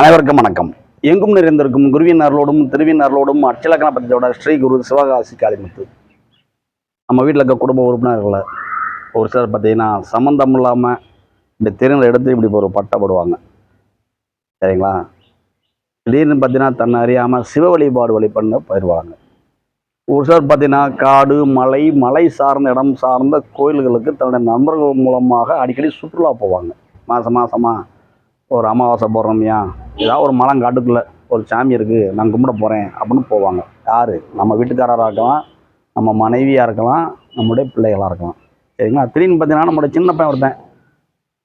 அனைவருக்கும் வணக்கம். எங்கும் நிறைந்திருக்கும் குருவின் அருளோடும் திருவின் அருளோடும் அச்சலக்கண பத்தியோட ஸ்ரீ குரு சிவகாசி காளிமுத்து. நம்ம வீட்டில் இருக்க குடும்ப உறுப்பினர்களை ஒரு சிலர் பார்த்தீங்கன்னா சம்மந்தம் இல்லாமல் இப்படி தெரிந்த எடுத்து இப்படி ஒரு பட்டை போடுவாங்க. சரிங்களா? திடீர்னு பார்த்தீங்கன்னா தன்னை அறியாமல் சிவ வழிபாடு வழிபண்ண போயிடுவாங்க ஒரு சிலர் பார்த்தீங்கன்னா காடு மலை மலை சார்ந்த இடம் சார்ந்த கோயில்களுக்கு தன்னுடைய நண்பர்கள் மூலமாக அடிக்கடி சுற்றுலா போவாங்க. மாதம் மாதமாக ஒரு அமாவாசை பௌர்ணமியா? ஏதாவது ஒரு மலம் காட்டுக்குள்ளே ஒரு சாமி இருக்குது நான் கும்பிட போகிறேன் அப்படின்னு போவாங்க. யார்? நம்ம வீட்டுக்காரராக இருக்கலாம் நம்ம மனைவியாக இருக்கலாம் நம்முடைய பிள்ளைகளாக இருக்கலாம். சரிங்களா? திடீர்னு பார்த்தீங்கன்னா நம்மளோட சின்ன பையன் ஒருத்தன்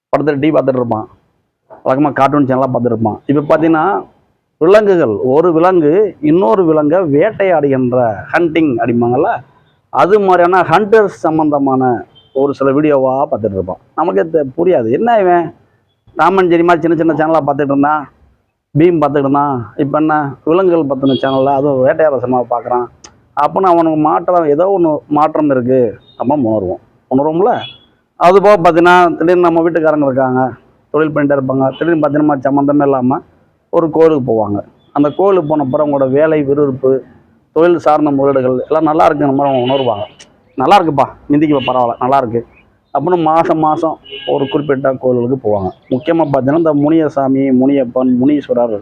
படத்தில் டீ பார்த்துட்டு இருப்பான். வழக்கமாக கார்ட்டூன் சேனலாக பார்த்துட்டு இருப்பான். இப்போ பார்த்தீங்கன்னா விலங்குகள். ஒரு விலங்கு இன்னொரு விலங்கை வேட்டையாடுகின்ற ஹண்டிங் அப்படிம்பாங்கல்ல அது மாதிரியான ஹண்டர்ஸ் சம்மந்தமான ஒரு சில வீடியோவாக பார்த்துட்டு இருப்பான். நமக்கு தெ- புரியாது. என்ன இவன்? ராமன் ஜெரி மாதிரி சின்ன சின்ன சேனலாக பார்த்துட்டு இருந்தான். பீம் பார்த்துட்டு இருந்தான். இப்போ என்ன? விலங்குகள் பற்றின சேனலில் அதுவும் வேட்டையாட சினிமா பார்க்குறான். அப்போனா அவனுக்கு மாற்றம் ஏதோ ஒன்று மாற்றம் இருக்குது நம்ம உணர்வோம் உணர்வோம்ல? அது போக பார்த்தீங்கன்னா திடீர்னு நம்ம வீட்டுக்காரங்க இருக்காங்க. தொழில் பண்ணிகிட்டே இருப்பாங்க. திடீர்னு பார்த்தீங்கன்னா சம்மந்தமே இல்லாமல் ஒரு கோயிலுக்கு போவாங்க. அந்த கோயிலுக்கு போன அப்புறம் அவங்களோட வேலை விறுவிறுப்பு தொழில் சார்ந்த முதலீடுகள் எல்லாம் நல்லா இருக்குங்கிற நம்ம அவங்க உணர்வாங்க. நல்லா இருக்குப்பா. நிந்திக்கு பரவாயில்ல. நல்லா இருக்குது அப்புடின்னு மாதம் மாதம் ஒரு குறிப்பிட்ட கோவில்களுக்கு போவாங்க. முக்கியமாக பார்த்தீங்கன்னா இந்த முனியசாமி முனியப்பன் முனீஸ்வரர்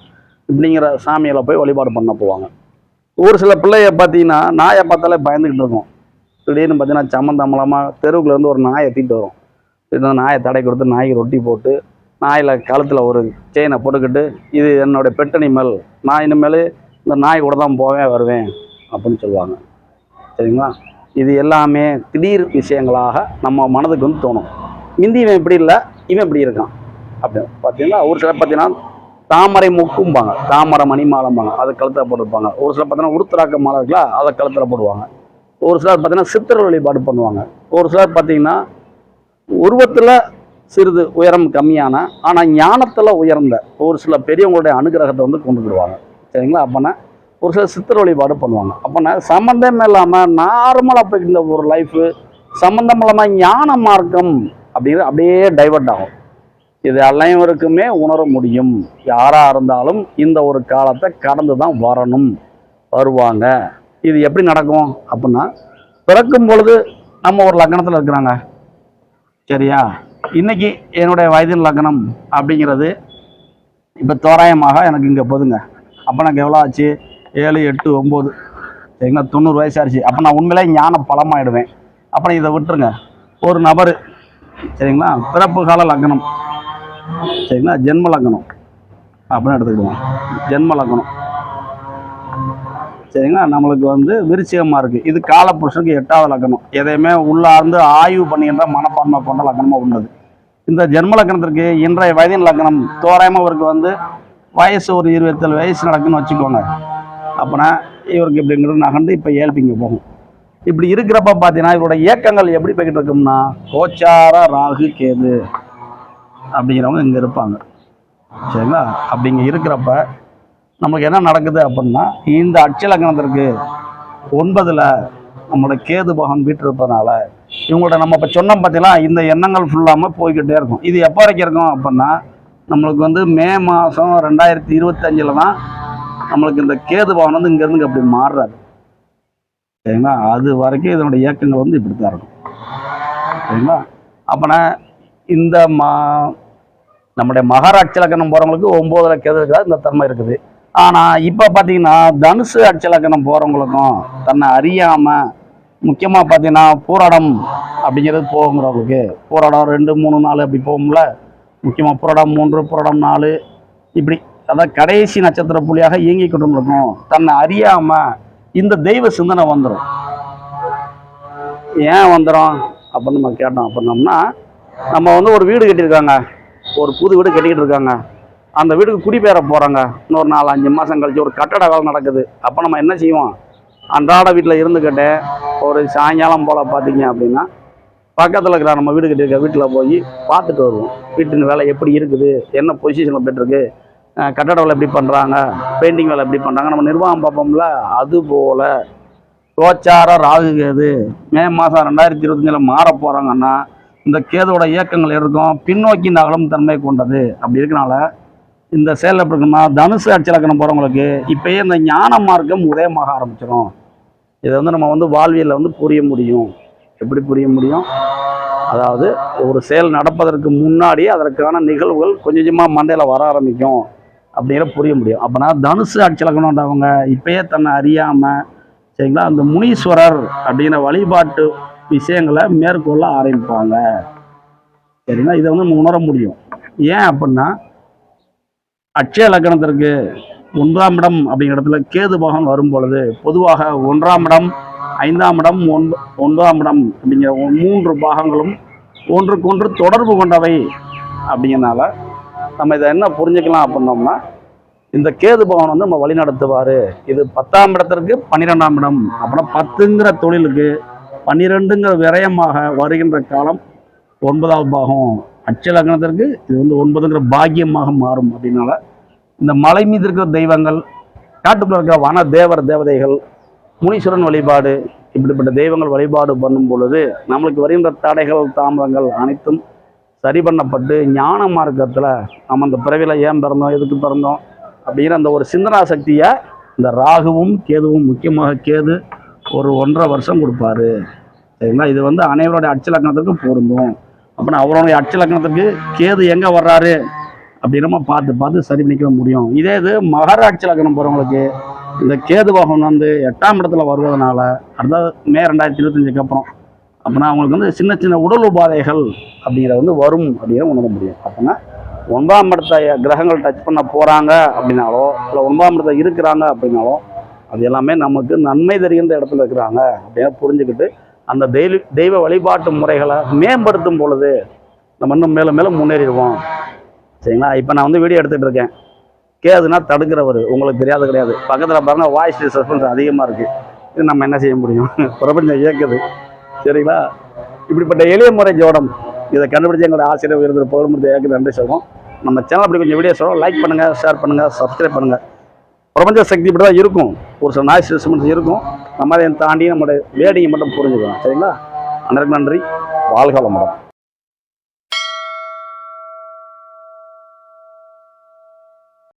இப்படிங்கிற சாமிகளை போய் வழிபாடு பண்ண போவாங்க. ஒரு சில பிள்ளைய பார்த்தீங்கன்னா நாயை பார்த்தாலே பயந்துக்கிட்டு இருக்கும். திடீர்னு பார்த்தீங்கன்னா சம்மந்தமலமாக தெருவுக்குலேருந்து ஒரு நாயை தீட்டு வரும். இந்த நாயை தடை கொடுத்து நாய்க்கு ரொட்டி போட்டு நாயில் கழுத்தில் ஒரு செயினை போட்டுக்கிட்டு இது என்னுடைய பெட்டனிமல் நான் இனிமேல் இந்த நாய் கூட தான் போவேன் வருவேன் அப்படின்னு சொல்லுவாங்க. சரிங்களா? இது எல்லாமே திடீர் விஷயங்களாக நம்ம மனதுக்கு வந்து தோணும். இந்தி இவன் இப்படி இல்லை இவன் இப்படி இருக்கான். அப்படின்னு பார்த்தீங்கன்னா ஒரு சிலர் பார்த்தீங்கன்னா தாமரை மொக்கும்பாங்க. தாமரை மணி மாலைம்பாங்க அதை கழுத்தில் போட்டுருப்பாங்க. ஒரு சிலர் பார்த்தீங்கன்னா உருத்தராக்க மாலை இருக்குல்ல அதை கழுத்தில் போடுவாங்க. ஒரு சிலர் பார்த்தீங்கன்னா சித்திர வழிபாடு பண்ணுவாங்க. ஒரு சிலர் பார்த்தீங்கன்னா உருவத்தில் சிறிது உயரம் கம்மியான ஆனால் ஞானத்தில் உயர்ந்த ஒரு சில பெரியவங்களுடைய அனுகிரகத்தை வந்து கொண்டு வருவாங்க சரிங்களா? அப்போனா ஒரு சில சித்தர் வழிபாடு பண்ணுவாங்க. அப்போனா சம்மந்தமே இல்லாமல் நார்மலாக போய்க்கிற ஒரு லைஃபு சம்மந்தம் இல்லாமல் ஞான மார்க்கம் அப்படிங்கிற அப்படியே டைவர்ட் ஆகும். இது அனைவருக்குமே உணர முடியும். யாராக இருந்தாலும் இந்த ஒரு காலத்தை கடந்து தான் வரணும். வருவாங்க. இது எப்படி நடக்கும்? அப்படின்னா பிறக்கும் பொழுது நம்ம ஒரு லக்னத்தில் இருக்கிறாங்க. சரியா? இன்னைக்கு என்னுடைய வயதின் லக்னம் அப்படிங்கிறது இப்போ தோராயமாக எனக்கு இங்கே போதுங்க. அப்போ எனக்கு எவ்வளோ ஆச்சு? ஏழு எட்டு ஒம்பது. சரிங்களா தொண்ணூறு வயசு ஆயிடுச்சு. அப்போ நான் உண்மையிலே ஞான பலமாயிடுவேன். அப்புறம் இதை விட்டுருங்க. ஒரு நபர் சரிங்களா? பிறப்பு கால லக்னம். சரிங்களா? ஜென்ம லக்னம். அப்படின்னு எடுத்துக்கிடுவோம். ஜென்ம லக்னம். சரிங்களா? நம்மளுக்கு வந்து விருச்சிகமாக இருக்குது இது காலப்புருஷனுக்கு எட்டாவது லக்னம். எதையுமே உள்ளார்ந்து ஆய்வு பண்ணுகின்ற மனப்பான்மை கொண்ட லக்னமாக உள்ளது. இந்த ஜென்ம லக்னத்திற்கு இன்றைய வயதின் லக்னம் தோராயமாக இவருக்கு வந்து வயசு ஒரு இருபத்தேழு வயசு நடக்குன்னு வச்சுக்கோங்க. அப்போனா இவருக்கு இப்படிங்கிறது நகர்ந்து இப்போ ஏழ்பிங்க போகும். இப்படி இருக்கிறப்ப பார்த்தீங்கன்னா இவரோட இயக்கங்கள் எப்படி போய்கிட்டு இருக்கும்னா கோச்சார ராகு கேது அப்படிங்கிறவங்க இங்கே இருப்பாங்க. சரிங்களா? அப்படிங்க இருக்கிறப்ப நமக்கு என்ன நடக்குது அப்படின்னா இந்த அட்சலக்கணத்திற்கு ஒன்பதில் நம்மளோட கேது பகவான் வீட்டிருப்பதனால இவங்கள்ட்ட நம்ம இப்போ சொன்னோம் பார்த்தீங்களா இந்த எண்ணங்கள் ஃபுல்லாமல் போய்கிட்டே இருக்கும். இது எப்போ வரைக்கும் இருக்கும் அப்படின்னா நம்மளுக்கு வந்து மே மாதம் ரெண்டாயிரத்தி இருபத்தஞ்சில் தான் நம்மளுக்கு இந்த கேது பவன் வந்து இங்கேருந்து அப்படி மாறுறாரு. சரிங்களா? அது வரைக்கும் இதனுடைய இயக்கங்கள் வந்து இப்படி தான் இருக்கும். சரிங்களா? அப்போனா இந்த மா நம்முடைய மகாராட்சி லக்கணம் போகிறவங்களுக்கு ஒம்போதுல கேது இருக்கிறா இந்த தன்மை இருக்குது. ஆனால் இப்போ பார்த்தீங்கன்னா தனுசு அச்சலக்கணம் போகிறவங்களுக்கும் தன்னை அறியாமல் முக்கியமாக பார்த்தீங்கன்னா பூராடம் அப்படிங்கிறது போகிறவங்களுக்கு பூராடம் ரெண்டு மூணு நாலு அப்படி போகும்ல. முக்கியமாக புரடம் மூன்று புரடம் நாலு இப்படி அதாவது கடைசி நட்சத்திர புள்ளியாக இயங்கி கொண்டிருக்கும் தன்னை அறியாமல் இந்த தெய்வ சிந்தனை வந்துடும் ஏன் வந்துடும் அப்படின்னு நம்ம கேட்டோம். அப்படின்னோம்னா நம்ம வந்து ஒரு வீடு கட்டியிருக்காங்க. ஒரு புது வீடு கட்டிக்கிட்டு இருக்காங்க. அந்த வீட்டுக்கு குடிபெயர போகிறாங்க இன்னொரு நாலு அஞ்சு மாதம் கழிச்சு ஒரு கட்டட வேலை நடக்குது. அப்போ நம்ம என்ன செய்வோம்? அன்றாட வீட்டில் இருந்துக்கிட்டு ஒரு சாயங்காலம் போல் பார்த்தீங்க அப்படின்னா பக்கத்தில் இருக்கிற நம்ம வீடு கட்டியிருக்க வீட்டில் போய் பார்த்துட்டு வருவோம். வீட்டின் வேலை எப்படி இருக்குது? என்ன பொசிஷனில் போயிட்டுருக்கு கட்டட வேலை எப்படி பண்ணுறாங்க பெயிண்டிங் வேலை எப்படி பண்ணுறாங்க நம்ம நிர்வாகம் பார்ப்போம்ல அது போல் கோச்சார ராகு கேது மே மாதம் ரெண்டாயிரத்தி இருபத்தஞ்சில் மாற போகிறாங்கன்னா இந்த கேதோட இயக்கங்கள் இருக்கும் பின்னோக்கி நகலும் தன்மை கொண்டது. அப்படி இருக்கனால இந்த செயலில் எப்படி இருக்குன்னா தனுசு அச்சலக்கணம் போகிறவங்களுக்கு இப்போயே இந்த ஞான மார்க்கம் உதயமாக ஆரம்பிச்சிடும் இதை வந்து நம்ம வந்து வாழ்வியலில் வந்து புரிய முடியும். எப்படி புரிய முடியும்? அதாவது ஒரு செயல் நடப்பதற்கு முன்னாடி அதற்கான நிகழ்வுகள் கொஞ்சம் கொஞ்சமாக மண்டையில் வர ஆரம்பிக்கும். அப்படிங்கிற புரிய முடியும். அப்போனா தனுசு அச்சலக்கணம்ன்றவங்க இப்பயே தன்னை அறியாமல் சரிங்களா? அந்த முனீஸ்வரர் அப்படிங்கிற வழிபாட்டு விஷயங்களை மேற்கொள்ள ஆரம்பிப்பாங்க. சரிங்களா? இதை வந்து நம்ம உணர முடியும். ஏன் அப்படின்னா அட்சய லக்கணத்திற்கு ஒன்றாம் இடம் அப்படிங்கிற இடத்துல கேது பகவான் வரும் பொழுது பொதுவாக ஒன்றாம் இடம் ஐந்தாம் இடம் ஒன்ப ஒன்பதாம் இடம் அப்படிங்கிற மூன்று பாகங்களும் ஒன்றுக்கொன்று தொடர்பு கொண்டவை அப்படிங்கிறனால நம்ம இதை என்ன புரிஞ்சுக்கலாம் அப்படின்னோம்னா இந்த கேது பகவான் வந்து நம்ம வழி நடத்துவார். இது பத்தாம் இடத்திற்கு பன்னிரெண்டாம் இடம். அப்புறம் பத்துங்கிற தொழிலுக்கு பன்னிரெண்டுங்கிற விரயமாக வருகின்ற காலம் ஒன்பதாவது பாகம். அட்சய லக்னத்திற்கு இது வந்து ஒன்பதுங்கிற பாக்கியமாக மாறும் அப்படின்னால இந்த மலை மீது இருக்கிற தெய்வங்கள் காட்டுக்குள்ள இருக்கிற வன தேவர் தேவதைகள் முனீஸ்வரன் வழிபாடு இப்படிப்பட்ட தெய்வங்கள் வழிபாடு பண்ணும் பொழுது நம்மளுக்கு வருகின்ற தடைகள் தாமதங்கள் அனைத்தும் சரி பண்ணப்பட்டு ஞான மார்க்கத்தில் நம்ம அந்த பிறவியில் ஏன் பிறந்தோம் எதுக்கு பிறந்தோம் அப்படிங்கிற அந்த ஒரு சிந்தனா சக்தியை இந்த ராகுவும் கேதுவும் முக்கியமாக கேது ஒரு ஒன்றரை வருஷம் கொடுப்பாரு. சரிங்களா? இது வந்து அனைவருடைய அச்சலக்கணத்துக்கும் பொருந்தும். அப்படின்னா அவருடைய அச்சலக்கணத்துக்கு கேது எங்கே வர்றாரு அப்படின்னு நம்ம பார்த்து பார்த்து சரி பண்ணிக்க முடியும். இதே இது மகர அச்சலக்கணம் போகிறவங்களுக்கு இந்த கேது பகவான் வந்து எட்டாம் இடத்துல வருவதனால அடுத்த மே ரெண்டாயிரத்தி இருபத்தஞ்சுக்கு அப்புறம் அப்படின்னா அவங்களுக்கு வந்து சின்ன சின்ன உடல் உபாதைகள் அப்படிங்கிறது வந்து வரும் அப்படின்னு உணர முடியும். அப்படின்னா ஒன்பதாம் இடத்த கிரகங்கள் டச் பண்ண போகிறாங்க அப்படின்னாலோ இல்லை ஒன்பதாம் இடத்த இருக்கிறாங்க அப்படின்னாலோ அது எல்லாமே நமக்கு நன்மை தெரிகின்ற இடத்துல இருக்கிறாங்க அப்படின்னு புரிஞ்சுக்கிட்டு அந்த தெய்வ தெய்வ வழிபாட்டு முறைகளை மேம்படுத்தும் பொழுது நம்ம இன்னும் மேலும் மேலும் முன்னேறிடுவோம். சரிங்களா? இப்போ நான் வந்து வீடியோ எடுத்துகிட்டு இருக்கேன். கேதுனா தடுக்கிறவர். உங்களுக்கு தெரியாது கிடையாது. பக்கத்தில் பாருங்கள் வாய்ஸ் சஸ்பென்ஸ் அதிகமாக இருக்குது இது நம்ம என்ன செய்ய முடியும்? பிரபஞ்சம் இயக்குது. சரிங்களா? இப்படிப்பட்ட எளிய முறை ஜோடம். இதை கண்டுபிடிச்ச எங்களோட ஆசிரியர் விருது பௌர்ணமி ஏற்க நன்றி சொல்லுவோம் நம்ம சேனல் அப்படி கொஞ்சம் வீடியோ சொல்லுவோம் லைக் பண்ணுங்கள் ஷேர் பண்ணுங்கள் சப்ஸ்கிரைப் பண்ணுங்கள் பிரபஞ்ச சக்தி இப்படி தான் இருக்கும். ஒரு சில நாய்ஸ் டிஸ்டர்பன்ஸ் இருக்கும். நம்ம அதை தாண்டி நம்மளுடைய வேடிங்கை மட்டும் புரிஞ்சுக்கலாம் சரிங்களா? அனைவருக்கும் நன்றி. வாழ்க வளமுடன்.